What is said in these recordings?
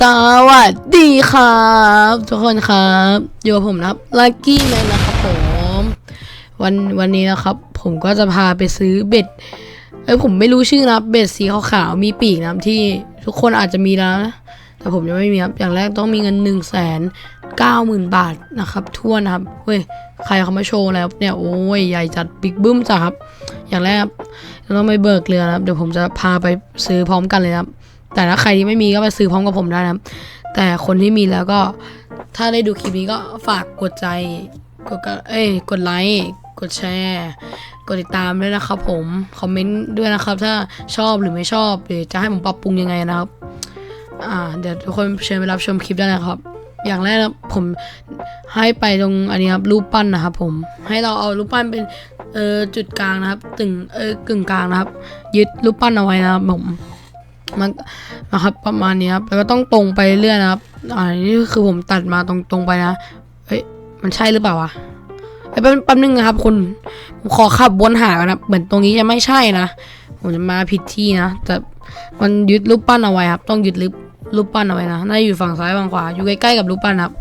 สวัสดีครับ ทุกคนครับอยู่กับผมนะครับลักกี้เลยนะครับผมวันวันนี้นะครับ ผมก็จะพาไปซื้อเบ็ดเอ้ยผมไม่รู้ชื่อนะเบ็ดสีขาวๆมีปีกนะที่ทุกคนอาจจะมีแล้วนะแต่ผมยังไม่มีครับอย่างแรกต้องมีเงิน1นึ่งแสนเก้าหมื่นบาทนะครับทั่วนะครับเว้ยใครเขามาโชว์แล้วเนี่ยโอ้ยใหญ่จัดบิ๊กบึ้มจ้ะครับ อย่างแรกเราต้องไปเบิกเรือนะครับเดี๋ยวผมจะพาไปซื้อพร้อมกันเลยนะครับ แต่ถ้าใครที่ไม่มีก็ไปซื้อพร้อมกับผมได้นะแต่คนที่มีแล้วก็ ถ้าได้ดูคลิปนี้ก็ฝากกดใจ กดกระเอ้ยกดไลค์กดแชร์ กดติดตามด้วยนะครับผม คอมเมนต์ด้วยนะครับ ถ้าชอบหรือไม่ชอบ หรือจะให้ผมปรับปรุงยังไงนะครับ อ่า เดี๋ยวทุกคนเชิญไปรับชมคลิปได้นะครับ อย่างแรกนะผมให้ไปตรงอันนี้ครับรูปปั้นนะครับผม ให้เราเอารูปปั้นเป็นเออจุดกลางนะครับ ตึงเออกึ่งกลางนะครับ ยึดรูปปั้นเอาไว้นะครับผม มันนะครับประมาณนี้ครับแล้วก็ต้องตรงไปเรื่อยนะครับอ่านี่คือผมตัดมาตรงตรงไปนะเฮ้ยมันใช่หรือเปล่าวะเอ้แป๊บแป๊บนึงนะครับคุณผมขอขับวนหากันนะเหมือนตรงนี้จะไม่ใช่นะผมจะมาผิดที่นะแต่มันยึดรูปปั้นเอาไว้ครับ ต้องยึดรูปรูปปั้นเอาไว้นะน่าจะอยู่ฝั่งซ้ายฝั่งขวาอยู่ใกล้ๆกับรูปปั้นครับ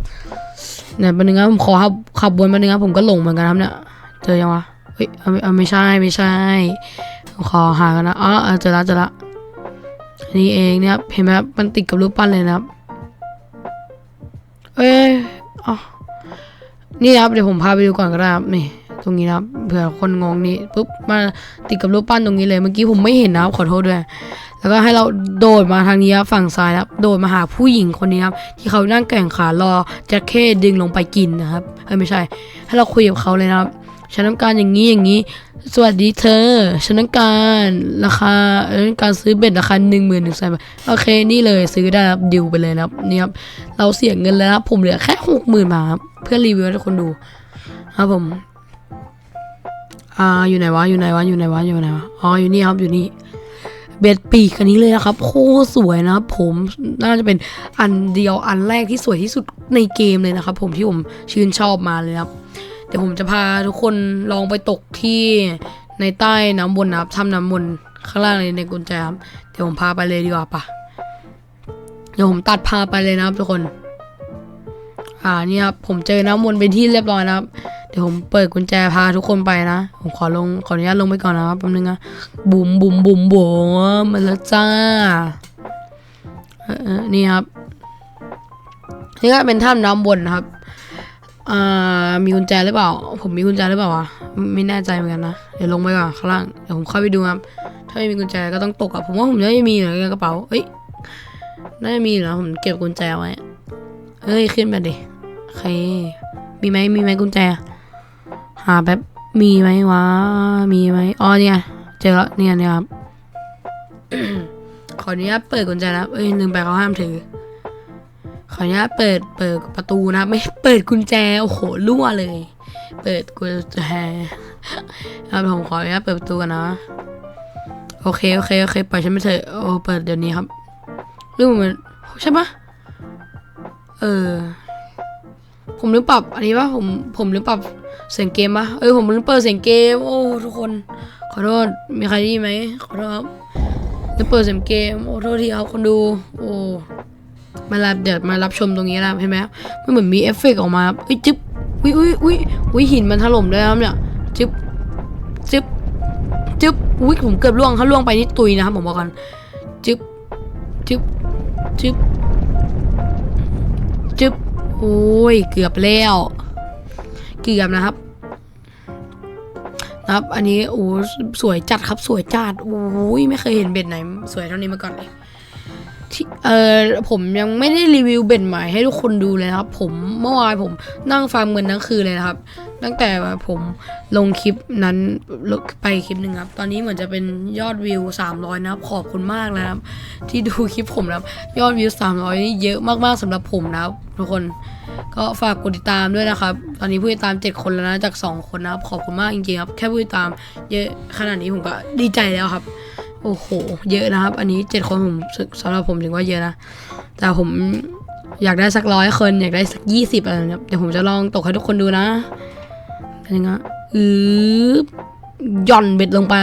เนี่ยแป๊บนึงครับผมขอขับขับวนแป๊บนึงครับผมก็หลงเหมือนกันครับเนี่ยเจอยังวะเฮ้ยเอาไม่เอไม่ใช่ไม่ใช่ขอหากันนะอ๋อเจอละเจอละ นี่เองเนี่ยครับเห็นไหมครับมันติดกับรูปปั้นเลยนะครับ เอ้ยอ๋อนี่ครับเดี๋ยวผมพาไปดูก่อนก็ได้ครับนี่ตรงนี้นะครับเผื่อคนงงนี่ปุ๊บมาติดกับรูปปั้นตรงนี้เลยเมื่อกี้ผมไม่เห็นนะครับขอโทษด้วย แล้วก็ให้เราโดดมาทางนี้ครับฝั่งซ้ายครับโดดมาหาผู้หญิงคนนี้ครับที่เขานั่งแก่งขารอแจ็คเก้ดึงลงไปกินนะครับเอ้ยไม่ใช่ ให้เราคุยกับเขาเลยนะครับฉันต้องการอย่างนี้อย่างนี้ สวัสดีเธอฉันต้องการราคาต้องการซื้อเบ็ดราคาหนึ่งหมื่นหนึ่งแสนบาทโอเคนี่เลยซื้อได้ครับดิวไปเลยนะครับนี่ครับเราเสียเงินแล้วครับผมเหลือแค่หกหมื่นบาทครับเพื่อรีวิวให้ทุกคนดู ครับผมอ่าอยู่ไหนวะอยู่ไหนวะอยู่ไหนวะอยู่ไหนวะอ๋ออยู่นี่ครับอยู่นี่เบ็ดปีกอันนี้เลยนะครับโคตรสวยนะครับผมน่าจะเป็นอันเดียวอันแรกที่สวยที่สุดในเกมเลยนะครับผมที่ผมชื่นชอบมาเลยครับ เดี๋ยวผมจะพาทุกคนลองไปตกที่ในใต้น้ำวนนะครับถ้ำน้ำวนข้างล่างเลยในกุญแจครับเดี๋ยวผมพาไปเลยดีกว่าปะเดี๋ยวผมตัดพาไปเลยนะครับทุกคน อ่านี่ครับผมเจอน้ำวนเป็นที่เรียบร้อยนะครับ เดี๋ยวผมเปิดกุญแจพาทุกคนไปนะ ผมขอลงขออนุญาตลงไปก่อนนะครับแป๊บนึงนะบุ๋มบุ๋มบุ๋มบุ๋มมาแล้วจ้าเออนี่ครับนี่ก็เป็นถ้ำน้ำวนนะครับ อ่ามีกุญแจหรือเปล่า ผมมีกุญแจหรือเปล่าวะไม่แน่ใจเหมือนกันนะเดี๋ยวลงไปก่อนข้างล่างเดี๋ยวผมเข้าไปดูครับ ถ้าไม่มีกุญแจก็ต้องตกอะผมว่าผมน่าจะมีในกระเป๋าเอ้ยน่าจะมีอยู่นะผมเก็บกุญแจไว้เอ้ยขึ้นมาดิโอเคมีไหมมีไหมกุญแจ หาแบบมีไหมวะมีไหมอ๋อเนี่ยเจอแล้วเนี่ยเนี่ยครับขออนุญาตเปิดกุญแจนะเอ้ยลืมไปเขาห้ามถือ ขออนุญาตเปิดเปิดประตูนะ ไม่เปิดกุญแจโอ้โหรั่วเลย เปิดกุญแจครับผมขออนุญาตเปิดประตูกันนะโอเคโอเคโอเคปล่อยฉันไปเถอะโอ้เปิดเดี๋ยวนี้ครับรื่องมันใช่ปะเออ ผมลืมปรับอันนี้ปะผมผมลืมปรับเสียงเกมปะเอ้ยผมลืมเปิดเสียงเกม โอ้ทุกคน ขอโทษมีใครได้ยินไหมขอโทษครับลืมเปิดเสียงเกมโอ้โทษทีครับคนดู โอ้ มารับเดี๋ยวมารับชมตรงนี้แล้วเห็นไหมครับมันเหมือนมีเอฟเฟกออกมาเอ้ยจึ๊บอุ้ยอุ้ยอุ้ยอุ้ยหินมันถล่มด้วยครับเนี่ยจึ๊บจึ๊บจึ๊บอุ้ยผมเกือบล่วงถ้าล่วงไปนี่ตุยนะครับผมบอกก่อนจึ๊บจึ๊บจึ๊บจึ๊บโอ้ยเกือบแล้วเกือบนะครับนะครับ อันนี้โอ้สวยจัดครับสวยจัดโอ้ยไม่เคยเห็นเบ็ดไหน สวยเท่านี้มาก่อนเลย ที่เออผมยังไม่ได้รีวิวเบ็ดใหม่ให้ทุกคนดูเลยครับ ผมเมื่อวานผมนั่งฟาร์มเงินทั้งคืนเลยนะครับ ตั้งแต่ผมลงคลิปนั้นไปคลิปหนึ่งครับ ตอนนี้เหมือนจะเป็นยอดวิว 300 นะครับ ขอบคุณมากนะครับ ที่ดูคลิปผมนะครับ ยอดวิว 300 นี่เยอะมากๆสำหรับผมนะครับ ทุกคนก็ฝากกดติดตามด้วยนะครับ ตอนนี้ผู้ติดตาม 7 คนแล้วนะจาก 2 คนนะครับ ขอบคุณมากจริงๆครับ แค่ผู้ติดตามเยอะขนาดนี้ผมก็ดีใจแล้วครับ โอ้โห เยอะนะครับ อันนี้เจ็ดคนผมสำหรับผมถือว่าเยอะนะ แต่ผมอยากได้สักร้อยคน อยากได้สักยี่สิบอะไรนี่ยเดี๋ยวผมจะลองตกให้ทุกคนดูนะ เป็นยังไงอืบหย่อนเบ็ดลงไป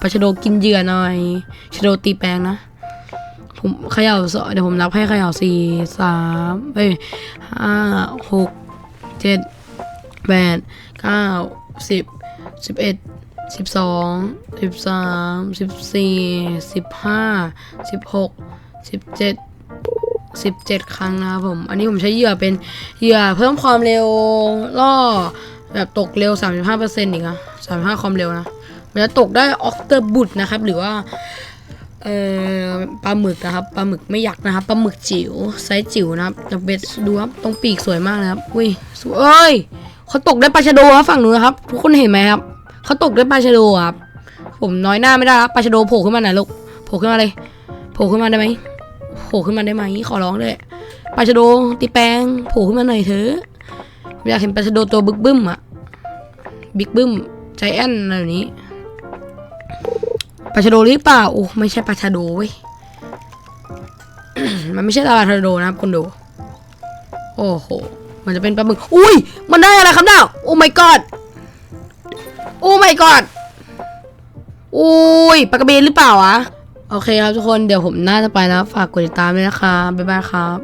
ปลาชะโดกินเหยื่อหน่อยชะโดตีแปลงนะ ผมเขย่าสองเดี๋ยวผมนับให้เขย่าสี่สามเอ้ยห้าหกเจ็ดแปดเก้าสิบสิบเอ็ด สิบสองสิบสามสิบสี่สิบห้าสิบหกสิบเจ็ดสิบเจ็ดครั้งนะครับผม อันนี้ผมใช้เหยื่อเป็นเหยื่อเพิ่มความเร็วล่อแบบตกเร็ว 35%อีกนะ35 ความเร็วนะมันจะตกได้ออกเตอร์บุตนะครับ หรือว่าเอ่อปลาหมึกนะครับปลาหมึกไม่ยักษ์นะครับปลาหมึกจิ๋วไซส์จิ๋วนะครับแต่เบ็ดดูครับตรงปีกสวยมากนะครับอุ้ยสวยเอ้ยเขาตกได้ปลาชะโดครับฝั่งนู้นนะครับ ทุกคนเห็นไหมครับ เขาตกด้วยปลาชะโดครับ ผมน้อยหน้าไม่ได้ครับปลาชะโดโผล่ขึ้นมาหน่อยลูกโผล่ขึ้นมาเลยโผล่ขึ้นมาได้ไหมโผล่ขึ้นมาได้ไหมขอร้องเลยปลาชะโดตีแปงโผล่ขึ้นมาหน่อยเถอะผมอยากเห็นปลาชะโดตัวบึกบึ้มอะบิ๊กบึ้มใจแอนอะไรแบบนี้ปลาชะโดหรือเปล่าโอ้ไม่ใช่ปลาชะโดเว้ยมันไม่ใช่ปลาชะโดนะครับคุณดูโอ้โห มันจะเป็นปลาหมึก อุ้ย มันได้อะไรครับเนี่ยโอ้ my god โอ้ไม่กอดอุ้ยปากระเบนหรือเปล่าวะ โอเคครับทุกคนเดี๋ยวผมน่าจะไปแล้วฝากกดติดตามด้วยนะคะ บ๊ายบายครับ